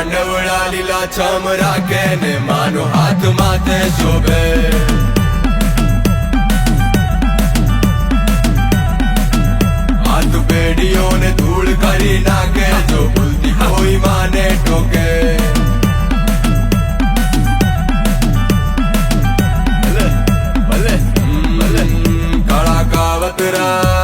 માંડવડા લીલા છમ રાખે ને માનો હાથ માથે શોભે. ધૂળ કરી નાખે જો ભૂલતી કોઈ માને ટોકે. કાળા કાવતરા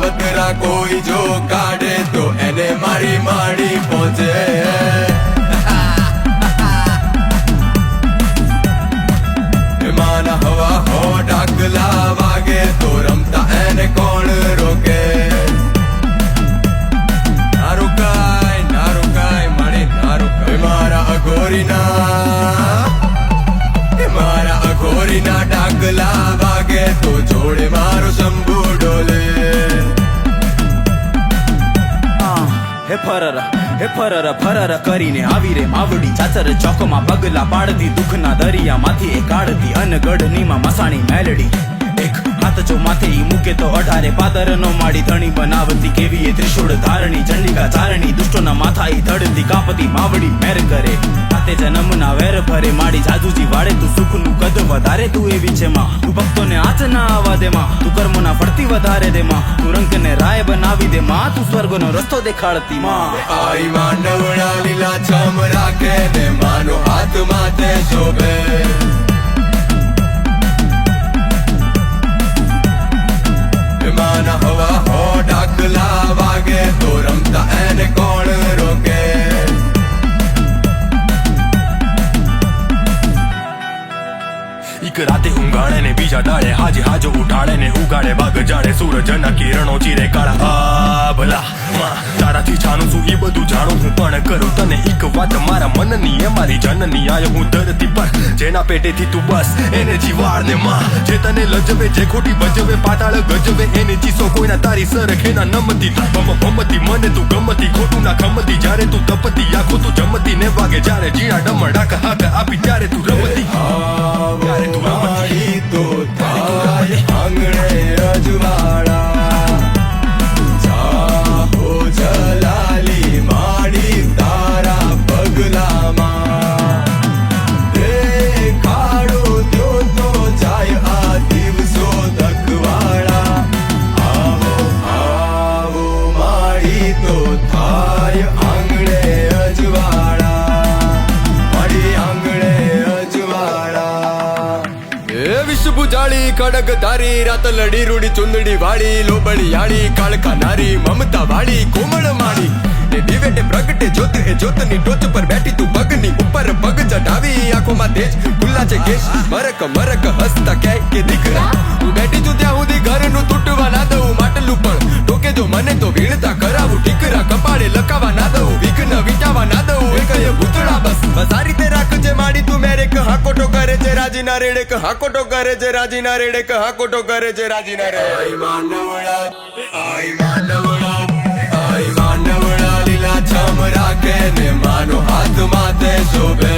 કાળા પેલા કોઈ જો કાઢે તો એને મારી માડી પહોંચે. રમતા એને કોણ રોકે? ના રોકાય ના રોકાય મારી અઘોરીના મારા અઘોરીના ડાકલા હે ફરર હે ફરર ફરર કરીને આવી રે માવડી ચાચર ચોકમાં પગલા પાડતી દુઃખના દરિયામાંથી એ કાઢતી અનગઢનીમાં મસાણી મેલડી. એક હાથ જો માથે ઈ મૂકે તો અઢારે પાદર નો માડી ધણી બનાવતી કેવી એ ત્રિશુળ ધારણી ચંડિકા ચારણી દુષ્ટોના માથા ઈ ધડતી કાપતી માવડી મેર કરે હાથે જન્મના વેર ભરે માડી જાજુજી વાળે તું. સુખનું કદ વધારે તું એવી છે માં. તું ભક્તોને આચ ના આવવા દે માં. તું કર્મના ફરતી વધારે દે માં. તું રંગને રાય બનાવી દે માં. તું સ્વર્ગનો રસ્તો દેખાડતી માં. આઈ માંડવડા લીલા છમ રાખે ને માનો હાથ માથે શોભે. રાતે ઊંઘાડે ને બીજા દાડે હાજે હાજો ઉઠાડે ને ઉગાડે બાગ જાડે સૂરજના કિરણો ચીરે કાળા. આ ભલા તારાથી જાણું છું એ બધું જાણું હું પણ કરું તને એક વાત મારા મનની એ મારી જનની. આયો હું ધરતી પર જેના પેટેથી તું બસ એને જીવાડ ને માં. જે તને લજવે જે ખોટી બજવે પાતાળ ગજવે એને ચીસો કોઈના તારી સરખે ના નમતી. ભમ ભમતી મને તું ગમતી ખોટું ના ખમતી. જ્યારે તું તપતી આખો તું જમતી ને વાગે જ્યારે જીણા ડમર ડાક હાક આપી ત્યારે તું રમતી. ત્યારે તું તો થાય વાળી કાળકા નારી, મમતા વાળી, કોમળ માળી. દિવેટે પ્રગટે જ્યોત, એ ટોચ પર બેઠી તું પગની ઉપર પગ ચઢાવી. આંખોમાં દીકરા. હાકોટો કરે છે રાજીના રેડે કે હાકોટો કરે છે રાજીના રેડે કે હાકોટો કરે છે રાજીના રેડે આઈ માનવડા આઈ માનવડા આઈ માનવડા, લીલા છમ રાખે ને માનો હાથ માથે શોભે.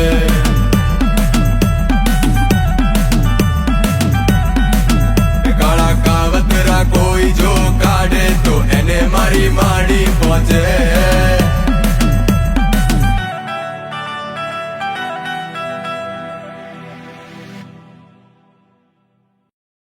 કાળા કાવતરા કોઈ જો કાઢે તો એને મારી માડી પહોંચે.